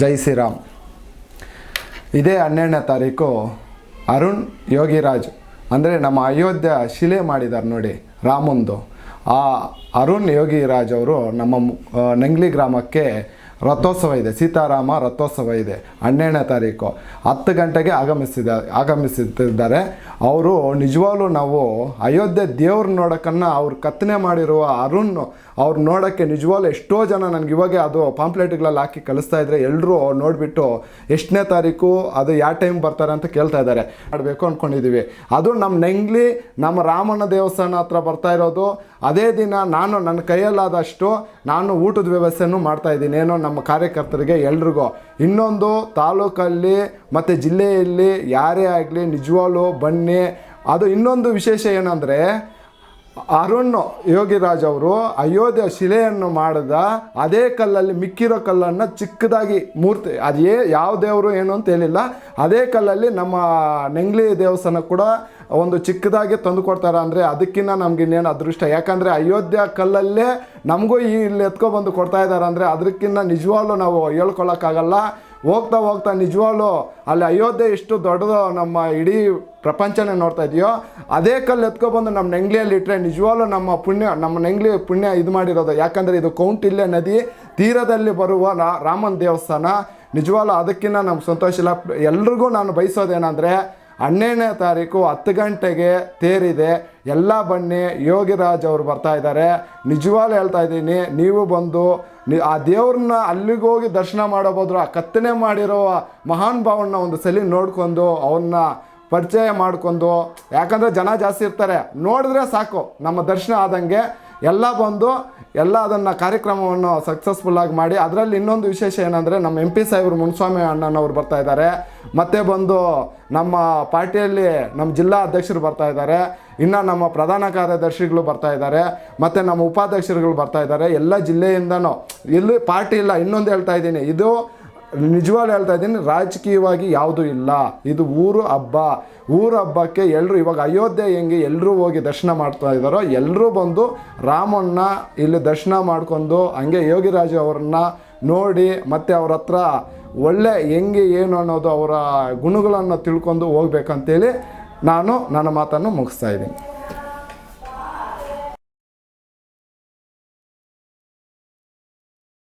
ಜೈ ಶ್ರೀರಾಮ್. ಇದೇ ಹನ್ನೆರಡನೇ ತಾರೀಕು ಅರುಣ್ ಯೋಗಿರಾಜ್, ಅಂದರೆ ನಮ್ಮ ಅಯೋಧ್ಯೆ ಶಿಲೆ ಮಾಡಿದ್ದಾರೆ ನೋಡಿ ರಾಮಂದು. ಆ ಅರುಣ್ ಯೋಗಿರಾಜ್ ಅವರು ನಮ್ಮ ನಂಗ್ಲಿ ಗ್ರಾಮಕ್ಕೆ ರಥೋತ್ಸವ ಇದೆ, ಸೀತಾರಾಮ ರಥೋತ್ಸವ ಇದೆ ಹನ್ನೆರಡನೇ ತಾರೀಕು. ಹತ್ತು ಗಂಟೆಗೆ ಆಗಮಿಸಿದ ಆಗಮಿಸುತ್ತಿದ್ದಾರೆ ಅವರು ನಿಜವಾಗ್ಲೂ ನಾವು ಅಯೋಧ್ಯೆ ದೇವ್ರ ನೋಡೋಕ್ಕನ್ನು ಅವ್ರು ಕತ್ತನೆ ಮಾಡಿರುವ ಅರುಣ್ ಅವ್ರು ನೋಡೋಕ್ಕೆ ನಿಜವಾಗ್ಲೂ ಎಷ್ಟೋ ಜನ ನನಗೆ ಇವಾಗೆ ಅದು ಪಾಂಪ್ಲೆಟ್ಗಳಲ್ಲಿ ಹಾಕಿ ಕಳಿಸ್ತಾ ಇದ್ದರೆ ಎಲ್ಲರೂ ನೋಡಿಬಿಟ್ಟು ಎಷ್ಟನೇ ತಾರೀಕು ಅದು ಯಾವ ಟೈಮ್ ಬರ್ತಾರೆ ಅಂತ ಕೇಳ್ತಾ ಇದ್ದಾರೆ ಮಾಡಬೇಕು ಅಂದ್ಕೊಂಡಿದ್ದೀವಿ ಅದು ನಮ್ಮ ನೆಂಗ್ಲಿ ನಮ್ಮ ರಾಮನ ದೇವಸ್ಥಾನ ಹತ್ರ ಬರ್ತಾ ಇರೋದು. ಅದೇ ದಿನ ನಾನು ನನ್ನ ಕೈಯಲ್ಲಾದಷ್ಟು ನಾನು ಊಟದ ವ್ಯವಸ್ಥೆನೂ ಮಾಡ್ತಾ ಇದ್ದೀನಿ. ಏನೋ ನಮ್ಮ ಕಾರ್ಯಕರ್ತರಿಗೆ ಎಲ್ರಿಗೂ. ಇನ್ನೊಂದು ತಾಲೂಕಲ್ಲಿ ಮತ್ತು ಜಿಲ್ಲೆಯಲ್ಲಿ ಯಾರೇ ಆಗಲಿ ನಿಜವಾಗ್ಲೂ ಬನ್ನಿ. ಅದು ಇನ್ನೊಂದು ವಿಶೇಷ ಏನಂದರೆ, ಅರುಣ್ ಯೋಗಿರಾಜ್ ಅವರು ಅಯೋಧ್ಯ ಶಿಲೆಯನ್ನು ಮಾಡಿದ ಅದೇ ಕಲ್ಲಲ್ಲಿ ಮಿಕ್ಕಿರೋ ಕಲ್ಲನ್ನು ಚಿಕ್ಕದಾಗಿ ಮೂರ್ತಿ, ಅದೇ ಯಾವ ದೇವರು ಏನು ಅಂತ ಹೇಳಿಲ್ಲ. ಅದೇ ಕಲ್ಲಲ್ಲಿ ನಮ್ಮ ನೆಂಗ್ಲಿ ದೇವಸ್ಥಾನ ಕೂಡ ಒಂದು ಚಿಕ್ಕದಾಗಿ ತಂದು ಕೊಡ್ತಾರೆ ಅಂದರೆ ಅದಕ್ಕಿಂತ ನಮ್ಗೆ ಅದೃಷ್ಟ. ಯಾಕಂದರೆ ಅಯೋಧ್ಯ ಕಲ್ಲಲ್ಲೇ ನಮಗೂ ಈ ಇಲ್ಲಿ ಎತ್ಕೊಬಂದು ಕೊಡ್ತಾ ಇದ್ದಾರೆ ಅಂದರೆ ಅದಕ್ಕಿಂತ ನಿಜವಾಗ್ಲೂ ನಾವು ಹೇಳ್ಕೊಳಕ್ಕಾಗಲ್ಲ. ಹೋಗ್ತಾ ಹೋಗ್ತಾ ನಿಜವಾಗ್ಲೂ ಅಲ್ಲಿ ಅಯೋಧ್ಯೆ ಎಷ್ಟು ದೊಡ್ಡದು ನಮ್ಮ ಇಡೀ ಪ್ರಪಂಚನೇ ನೋಡ್ತಾ ಇದೆಯೋ, ಅದೇ ಕಲ್ಲು ಎತ್ಕೊಬಂದು ನಮ್ಮ ನೆಂಗ್ಲಿಯಲ್ಲಿ ಇಟ್ಟರೆ ನಿಜವಾಗ್ಲೂ ನಮ್ಮ ಪುಣ್ಯ, ನಮ್ಮ ನೆಂಗ್ಲಿ ಪುಣ್ಯ ಇದು ಮಾಡಿರೋದು. ಯಾಕಂದರೆ ಇದು ಕೌಂಟಿಲ್ಯ ನದಿ ತೀರದಲ್ಲಿ ಬರುವ ರಾಮನ ದೇವಸ್ಥಾನ. ನಿಜವಾಗ್ಲೂ ಅದಕ್ಕಿಂತ ನಮ್ಗೆ ಸಂತೋಷ ಇಲ್ಲ. ಎಲ್ರಿಗೂ ನಾನು ಬಯಸೋದೇನೆಂದರೆ ಹನ್ನೆರಡನೇ ತಾರೀಕು ಹತ್ತು ಗಂಟೆಗೆ ತೇರಿದೆ. ಎಲ್ಲ ಬನ್ನಿ, ಯೋಗಿರಾಜ್ ಅವರು ಬರ್ತಾ ಇದ್ದಾರೆ. ನಿಜವಾಗ್ಲೂ ಹೇಳ್ತಾ ಇದ್ದೀನಿ, ನೀವು ಬಂದು ನಿ ಆ ದೇವ್ರನ್ನ ಅಲ್ಲಿಗೆ ಹೋಗಿ ದರ್ಶನ ಬದಲು ಆ ಕತ್ತನೆ ಮಾಡಿರೋ ಮಹಾನ್ ಭಾವನ ಒಂದು ಸಲ ನೋಡ್ಕೊಂಡು ಅವನ್ನ ಪರಿಚಯ ಮಾಡ್ಕೊಂಡು, ಯಾಕಂದರೆ ಜನ ಜಾಸ್ತಿ ಇರ್ತಾರೆ. ನೋಡಿದ್ರೆ ಸಾಕು, ನಮ್ಮ ದರ್ಶನ ಆದಂಗೆ. ಎಲ್ಲ ಬಂದು ಎಲ್ಲ ಅದನ್ನು ಕಾರ್ಯಕ್ರಮವನ್ನು ಸಕ್ಸಸ್ಫುಲ್ಲಾಗಿ ಮಾಡಿ, ಅದರಲ್ಲಿ ಇನ್ನೊಂದು ವಿಶೇಷ ಏನಂದರೆ ನಮ್ಮ ಎಂ ಪಿ ಸಾಹೇಬರು ಮುನ್ಸ್ವಾಮಿ ಅಣ್ಣನವರು ಬರ್ತಾ ಇದ್ದಾರೆ. ಮತ್ತು ಬಂದು ನಮ್ಮ ಪಾರ್ಟಿಯಲ್ಲಿ ನಮ್ಮ ಜಿಲ್ಲಾ ಅಧ್ಯಕ್ಷರು ಬರ್ತಾ ಇದ್ದಾರೆ. ಇನ್ನು ನಮ್ಮ ಪ್ರಧಾನ ಕಾರ್ಯದರ್ಶಿಗಳು ಬರ್ತಾ ಇದ್ದಾರೆ. ಮತ್ತು ನಮ್ಮ ಉಪಾಧ್ಯಕ್ಷರುಗಳು ಬರ್ತಾ ಇದ್ದಾರೆ. ಎಲ್ಲ ಜಿಲ್ಲೆಯಿಂದನೂ, ಇಲ್ಲಿ ಪಾರ್ಟಿ ಇಲ್ಲ, ಇನ್ನೊಂದು ಹೇಳ್ತಾ ಇದ್ದೀನಿ. ಇದು ನಿಜವಾಗ್ಲೂ ಹೇಳ್ತಾ ಇದ್ದೀನಿ, ರಾಜಕೀಯವಾಗಿ ಯಾವುದೂ ಇಲ್ಲ. ಇದು ಊರು ಹಬ್ಬ. ಊರು ಹಬ್ಬಕ್ಕೆ ಎಲ್ಲರೂ ಇವಾಗ ಅಯೋಧ್ಯೆ ಹೆಂಗೆ ಎಲ್ಲರೂ ಹೋಗಿ ದರ್ಶನ ಮಾಡ್ತಾ ಇದ್ದಾರೋ ಎಲ್ಲರೂ ಬಂದು ರಾಮಣ್ಣ ಇಲ್ಲಿ ದರ್ಶನ ಮಾಡ್ಕೊಂಡು ಹಂಗೆ ಯೋಗಿರಾಜು ಅವ್ರನ್ನ ನೋಡಿ ಮತ್ತು ಅವ್ರ ಹತ್ರ ಒಳ್ಳೆ ಹೆಂಗೆ ಏನು ಅನ್ನೋದು ಅವರ ಗುಣಗಳನ್ನು ತಿಳ್ಕೊಂಡು ಹೋಗ್ಬೇಕಂತೇಳಿ ನಾನು ನನ್ನ ಮಾತನ್ನು ಮುಗಿಸ್ತಾ ಇದ್ದೀನಿ.